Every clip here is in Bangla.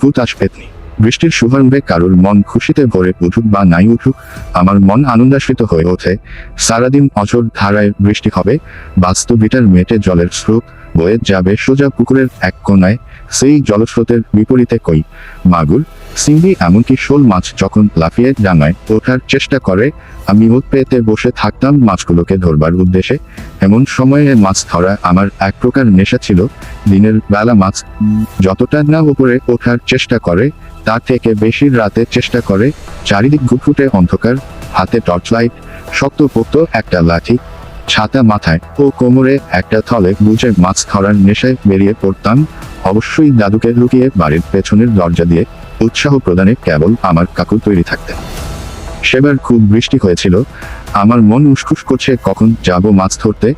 ভূত আসবেতনি বৃষ্টির শুভারম্ভে কারুর মন খুশিতে ভরে উঠুক বা নাই উঠুক, আমার মন আনন্দাশ্রিত হয়ে ওঠে, সারাদিন অচর ধারায় বৃষ্টি হবে, বাস্তবিটার মেটে জলের স্রোত বয়ে যাবে সোজা পুকুরের এক কোনায় সেই জলস্রোতের বিপরীতে কই, মাগুর সিঙ্গি এমনকি শোল মাছ যখন লাফিয়ে ডাঙায় ওঠার চেষ্টা করে, আমি ওত পেতে বসে থাকতাম মাছগুলোকে ধরবার উদ্দেশ্যে। এমন সময়ে মাছ ধরা আমার এক প্রকার নেশা ছিল। দিনের বেলা মাছ যতটা না উপরে ওঠার চেষ্টা করে তার থেকে বেশি রাতে চেষ্টা করে। চারিদিক ঘুটঘুটে অন্ধকার, হাতে টর্চ লাইট শক্ত পোক্ত একটা লাঠি, ছাতা মাথায় ও কোমরে একটা থলে বুঝে মাছ ধরার নেশায় বেরিয়ে পড়তাম। অবশ্যই দাদুকে লুকিয়ে বাড়ির পেছনের দরজা দিয়ে উৎসাহ প্রদানে কেবল আমার কাকু তৈরি থাকতেন সেবার খুব বৃষ্টি হয়েছিল। আমার মন উসখুস করছে কখন যাব মাছ ধরতে।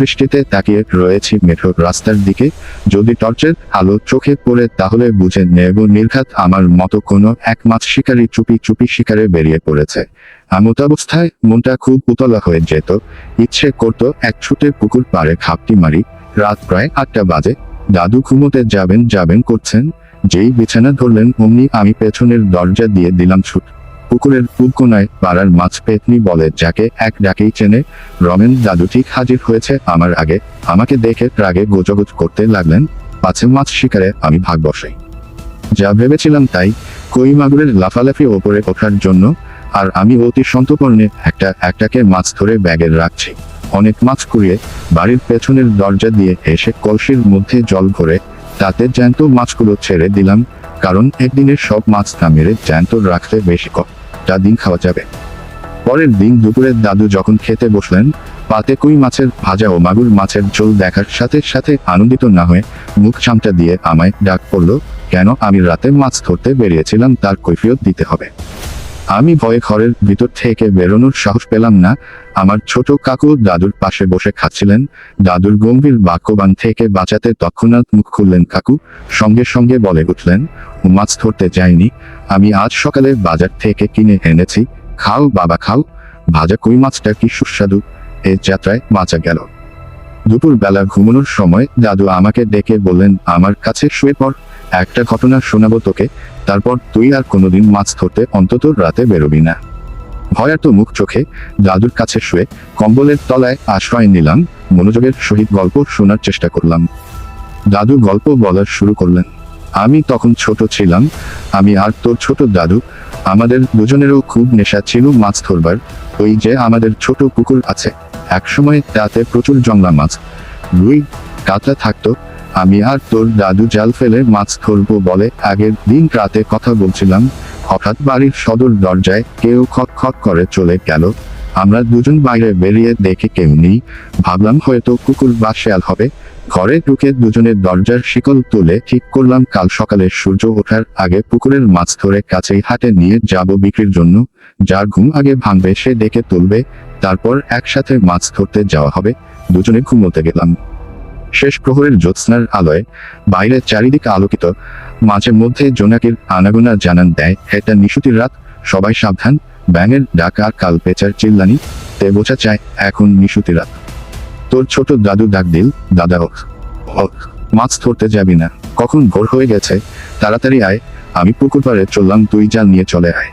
দৃষ্টিতে তাকিয়ে রয়েছি মেঠো রাস্তার দিকে। যদি টর্চের আলো চোখে পড়ে তাহলে বুঝে নেব নির্ঘাত আমার মতো কোনো এক মাছ শিকারী চুপি চুপি শিকারে বেরিয়ে পড়েছে। এমত অবস্থায় মনটা খুব উতলা হয়ে যেত। ইচ্ছে করতো এক ছুটে পুকুর পাড়ে খাপটি মারি। রাত প্রায় আটটা বাজে। দাদু ঘুমোতে যাবেন যাবেন করছেন। যেই বিছানা ধরলেন, অমনি আমি পেছনের দরজা দিয়ে দিলাম ছুট। পুকুরের পুকুনায় পাড়ার মাছ পেতনি বলে যাকে এক ডাকেই চেনে, রমেন, দাদু ঠিক হাজির হয়েছে আমার আগে। আমাকে দেখে রাগে গোজগোজ করতে লাগলেন। পাছে মাছ শিকারে আমি ভাগ বসাই। যা ভেবেছিলাম তাই কই মাগুরের লাফালাফি ওপরে ওঠার জন্য, আর আমি অতি সন্তপর্ণে একটা একটাকে মাছ ধরে ব্যাগে রাখছি। অনেক মাছ কুড়িয়ে বাড়ির পেছনের দরজা দিয়ে এসে কলসির মধ্যে জল ভরে তাতে জ্যান্ত মাছগুলো ছেড়ে দিলাম, কারণ একদিনের সব মাছ না মেরে জ্যান্ত রাখলে বেশি কটা দিন খাওয়া যাবে। পরের দিন দুপুরে দাদু যখন খেতে বসলেন, পাতে কুই মাছের ভাজা ও মাগুর মাছের ঝোল দেখার সাথে সাথে আনন্দিত না হয়ে মুখ চামটা দিয়ে আমায় ডাক পড়ল, কেন আমি রাতে মাছ ধরতে বেরিয়েছিলাম, তার কৈফিয়ত দিতে হবে। আমি ভয়ে ঘরের ভিতর থেকে বেরোনোর সাহস পেলাম না। আমার ছোট কাকু দাদুর পাশে বসে খাচ্ছিলেন। দাদুর গম্ভীর বাক্যবান থেকে বাঁচাতে তৎক্ষণাৎ মুখ খুললেন কাকু। সঙ্গে সঙ্গে বলে উঠলেন, "ও মাছ ধরতে যায়নি। আমি আজ সকালে বাজার থেকে কিনে এনেছি। খাও বাবা, খাও। ভাজা কই মাছটা কি সুস্বাদু। এ যাত্রায় বাঁচা গেল। দুপুর বেলা ঘুমানোর সময় দাদু আমাকে ডেকে বললেন, আমার কাছে শুয়ে পড়। একটা ঘটনা শোনাবো তোকে, তারপর তুই আর কোনোদিন মাছ ধরতে অন্তত রাতে বেরোবি না। ভয়ার্ত মুখ চোখে দাদুর কাছে শুয়ে কম্বলের তলায় আশ্রয় নিলাম, মনোযোগের সহিত গল্প শোনার চেষ্টা করলাম। দাদু গল্প বলার শুরু করলেন। আমি তখন ছোট ছিলাম, আমি আর তোর ছোট দাদু, আমাদের দুজনেরও খুব নেশা ছিল মাছ ধরবার, ওই যে আমাদের ছোট পুকুর আছে। একসময় তাতে প্রচুর জংলা মাছ, রুই, কাতলা থাকতো আমি আর তোর দাদু জাল ফেলে মাছ ধরবো বলে আগের দিন রাতে কথা বলছিলাম। হঠাৎ বাড়ির সদর দরজায় কেউ খট খট করে চলে গেল। আমরা দুজন বাইরে বেরিয়ে দেখে কেউ নেই। ভাবলাম হয়তো কুকুর বা শেয়াল হবে। ঘরে ঢুকে দুজনের দরজার শিকল তুলে ঠিক করলাম, কাল সকালে সূর্য ওঠার আগে পুকুরের মাছ ধরে কাছেই হাটে নিয়ে যাব বিক্রির জন্য। যার ঘুম আগে ভাঙবে সে ডেকে তুলবে, তারপর একসাথে মাছ ধরতে যাওয়া হবে। দুজনে ঘুমোতে গেলাম। শেষ প্রহরের জ্যোৎস্নার আলোয় বাইরে চারিদিকে আলোকিত মাঝে মধ্যে জোনাকির আনাগোনা জানান দেয় এটা নিশুতির রাত সবাই সাবধান ব্যাঙের ডাক আর কাল পেঁচার চিল্লানি তে বোঝা চায় এখন নিশুতি রাত। তোর ছোট দাদু ডাক দিল দাদা ও, মাছ ধরতে যাবি না কখন ভোর হয়ে গেছে তাড়াতাড়ি আয় আমি পুকুর পাড়ে চললাম তুই জাল নিয়ে চলে আয়।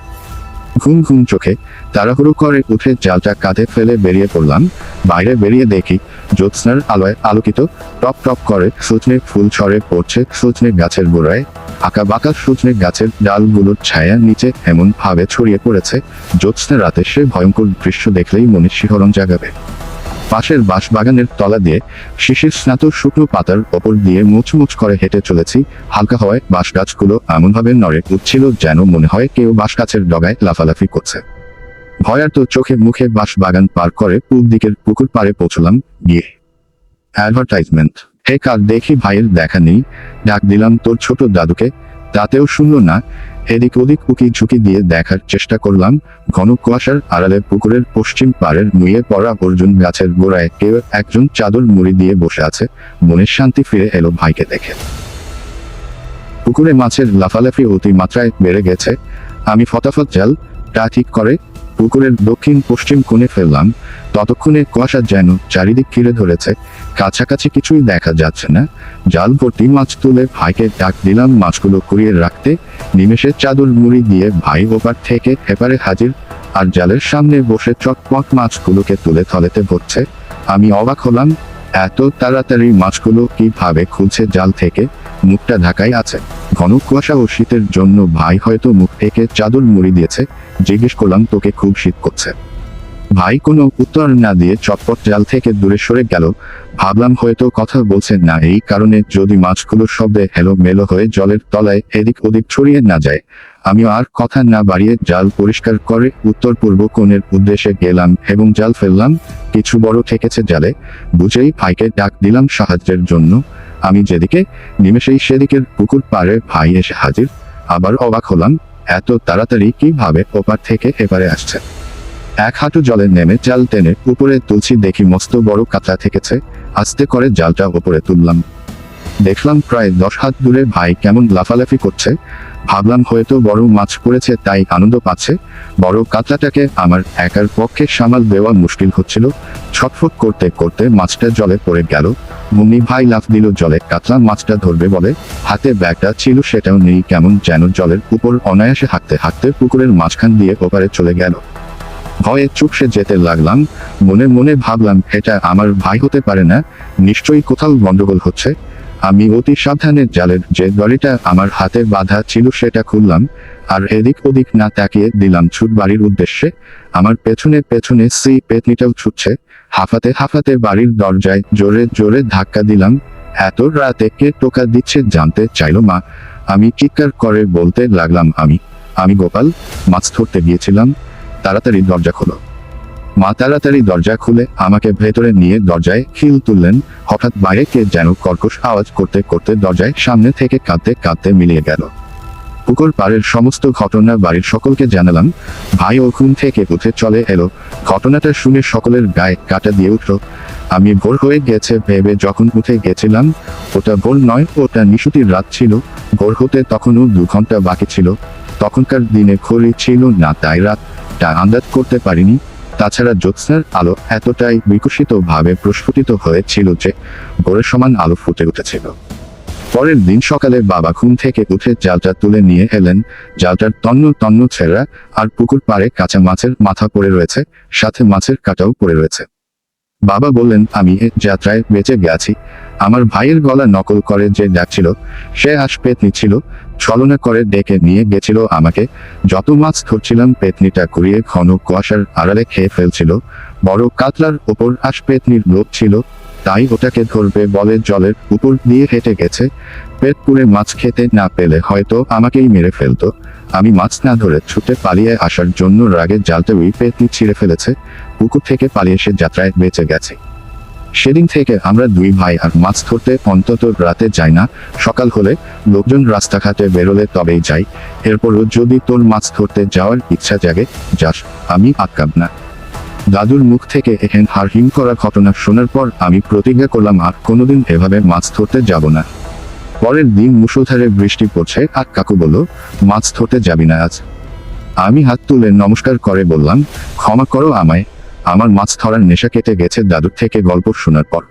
ঘুম ঘুম চোখে তাড়াহুড়ো করে উঠে জালটা কাঁধে ফেলে বেরিয়ে পড়লাম বাইরে বেরিয়ে দেখি জ্যোৎস্নার আলোয় আলোকিত, টপ টপ করে সজনে ফুল ছড়ে পড়ছে সজনে গাছের গোড়ায়। আঁকা বাঁকা সজনে গাছের ডালগুলোর ছায়া নিচে এমন ভাবে ছড়িয়ে পড়েছে জ্যোৎস্না রাতে সে ভয়ঙ্কর দৃশ্য দেখলেই মনে শিহরণ জাগাবে। পাশের বাঁশ বাগানের তলা দিয়ে শিশির স্নাত শুকনো পাতার ওপর দিয়ে মুচমুচ করে হেঁটে চলেছি, হালকা হওয়ায় বাঁশ গাছগুলো এমনভাবে নড়ে উঠছিল যেন মনে হয় কেউ বাঁশ গাছের ডগায় লাফালাফি করছে। ভয়ার্ত চোখে মুখে বাঁশ বাগান পার করে পূব দিকের পুকুর পাড়ে পৌঁছলাম, গিয়ে। অ্যাডভার্টাইজমেন্ট হে কার দেখি ভাইয়ের দেখা নেই, ডাক দিলাম তোর ছোট দাদুকে, তাতেও শুনল না, এদিক ওদিক উকি ঝুঁকি দিয়ে দেখার চেষ্টা করলাম, ঘন কুয়াশার আড়ালে পুকুরের পশ্চিম পাড়ের নুয়ে পড়া অর্জুন গাছের গোড়ায় কেউ একজন চাদর মুড়ি দিয়ে বসে আছে মনের শান্তি ফিরে এলো ভাইকে দেখে। পুকুরে মাছের লাফালাফি অতি মাত্রায় বেড়ে গেছে, আমি ফটাফট জাল টা ঠিক করে পুকুরের দক্ষিণ পশ্চিম কোণে ফেললাম, ততক্ষণে কুয়াশা যেন চারিদিক ঘিরে ধরেছে, কাছাকাছি কিছুই দেখা যাচ্ছে না। জাল ভর্তি মাছ তুলে ভাইকে ডাক দিলাম, মাছগুলো কুড়িয়ে রাখতে। নিমেষে চাদর মুড়ি দিয়ে ভাই ওপার থেকে এপারে হাজির, আর জালের সামনে বসে চটপট মাছগুলোকে তুলে থলেতে ভরছে। আমি অবাক হলাম, এত তাড়াতাড়ি মাছগুলো কীভাবে খুলছে জাল থেকে? মুখটা ঢাকাই আছে। ঘন কুয়াশা ও শীতের জন্য ভাই হয়তো মুখ থেকে চাদর মুড়ি দিয়েছে। জিজ্ঞেস করলাম, তোকে খুব শীত করছে। ভাই কোনো উত্তর না দিয়ে চটপট জাল থেকে দূরে সরে গেল। ভাবলাম, হয়তো কথা বলছেন না, এই কারণে যদি মাছগুলোর শব্দে হেলো মেলো হয়ে জলের তলায় এদিক ওদিক ছড়িয়ে না যায়। আমিও আর কথা না বাড়িয়ে জাল পরিষ্কার করে উত্তর পূর্ব কোণের উদ্দেশ্যে গেলাম এবং জাল ফেললাম। কিছু বড় ঠেকেছে জালে। বুঝেই ভাইকে ডাক দিলাম সাহায্যের জন্য। আমি যেদিকে নিমেষেই সেদিকের পুকুর পাড়ে ভাই এসে হাজির, আবার অবাক হলাম, এত তাড়াতাড়ি কীভাবে ওপার থেকে এপারে আসছে। এক হাঁটু জলে নেমে জাল টেনে উপরে তুলছি দেখি মস্ত বড় কাঁচা থেকেছে, আস্তে করে জালটা উপরে তুললাম। দেখলাম প্রায় দশ হাত দূরে ভাই কেমন লাফালাফি করছে। ভাবলাম হয়তো বড় মাছ পড়েছে, তাই আনন্দ পাচ্ছে। বড় কাতলাটাকে আমার একার পক্ষে সামাল দেওয়া মুশকিল হচ্ছিল। ছটফট করতে করতে মাছটা জলে পড়ে গেল। মুন্নি ভাই লাফ দিল জলে। কাতলা মাছটা ধরবে বলে হাতে ব্যাগটা ছিল, সেটাও নেই কেমন যেন জলের উপর অনায়াসে হাঁটতে হাঁটতে পুকুরের মাঝখান দিয়ে ওপারে চলে গেল। ভয়ে চুপসে যেতে লাগলাম। মনে মনে ভাবলাম, এটা আমার ভাই হতে পারে না। নিশ্চয়ই কোথাও গন্ডগোল হচ্ছে। আমি অতি সাবধানে জালের যে দড়িটা আমার হাতে বাঁধা ছিল সেটা খুললাম, আর এদিক ওদিক না তাকিয়ে দিলাম ছুট বাড়ির উদ্দেশ্যে। আমার পেছনে পেছনে সেই পেতনিটাও ছুটছে। হাফাতে হাফাতে বাড়ির দরজায় জোরে জোরে ধাক্কা দিলাম। এত রাতে কে টোকা দিচ্ছে জানতে চাইলো মা। আমি চিৎকার করে বলতে লাগলাম আমি। আমি গোপাল, মাছ ধরতে গিয়েছিলাম। তাড়াতাড়ি দরজা খোলো। মা তাড়াতাড়ি দরজা খুলে আমাকে ভেতরে নিয়ে দরজায় খিল তুললেন। হঠাৎ বাইরে কে যেন কর্কশ আওয়াজ করতে করতে দরজায় সামনে থেকে কাঁদতে কাঁদতে মিলিয়ে গেল। পুকুর পাড়ের সমস্ত ঘটনা বাড়ির সকলকে জানালাম। ভাই ও খুন থেকে উঠে চলে এলো। ঘটনাটা শুনে সকলের গায়ে কাটা দিয়ে উঠল। আমি ভোর হয়ে গেছে ভেবে যখন উঠে গেছিলাম, ওটা ভোর নয়, ওটা নিশুতির রাত ছিল। ভোর হতে তখনও দু ঘণ্টা বাকি ছিল। তখনকার দিনে ঘড়ি ছিল না, তাই রাতটা আন্দাজ করতে পারিনি। তাছাড়া জ্যোৎস্নার আলো এতটাই বিকশিত ভাবে প্রস্ফুটিত হয়েছিল যে ভোরের সমান আলো ফুটে উঠেছিল। পরের দিন সকালে বাবা ঘুম থেকে উঠে জালটা তুলে নিয়ে এলেন। জালটার তন্ন তন্ন ছেঁড়া আর পুকুর পাড়ে কাঁচা মাছের মাথা পড়ে রয়েছে, সাথে মাছের কাটাও পড়ে রয়েছে। বাবা বললেন, আমি এ যাত্রায় বেঁচে গেছি। আমার ভাইয়ের গলা নকল করে যে ডাকছিল সে আস পেতনি ছিল। ছলনা করে ডেকে নিয়ে গেছিল আমাকে। যত মাছ ধরছিলাম, পেতনিটা ঘুরিয়ে ঘন কুয়াশার আড়ালে খেয়ে ফেলছিল। বড় কাতলার ওপর আস পেতনির লোভ ছিল। তাই ওটাকে ধরবে বলে জলের উপর দিয়ে হেঁটে গেছে। পেট পুড়ে মাছ খেতে না পেলে হয়তো আমাকেই মেরে ফেলতো। আমি মাছ না ধরে ছুটে পালিয়ে আসার জন্য রাগে জালতে ওই পেতনি ছিঁড়ে ফেলেছে। পুকুর থেকে পালিয়ে সে যাত্রায় বেঁচে গেছে। সেদিন থেকে আমরা দুই ভাই আর মাছ ধরতে অন্তত রাতে যাই না। সকাল হলে লোকজন রাস্তাঘাটে বেরোলে তবেই যাই। এরপরও যদি তোর মাছ ধরতে যাওয়ার ইচ্ছা জাগে, যাস, আমি আটকাব না। দাদুর মুখ থেকে এহেন হারহিম করা ঘটনা শোনার পর আমি প্রতিজ্ঞা করলাম, আর কোনোদিন এভাবে মাছ ধরতে যাব না। পরের দিন মুষলধারে বৃষ্টি পড়ছে, আর কাকু বলল, মাছ ধরতে যাবি না আজ। আমি হাত তুলে নমস্কার করে বললাম, ক্ষমা করো আমায়, আমার মাছ ধরার নেশা কেটে গেছে, দাদুর থেকে গল্প শোনার পর।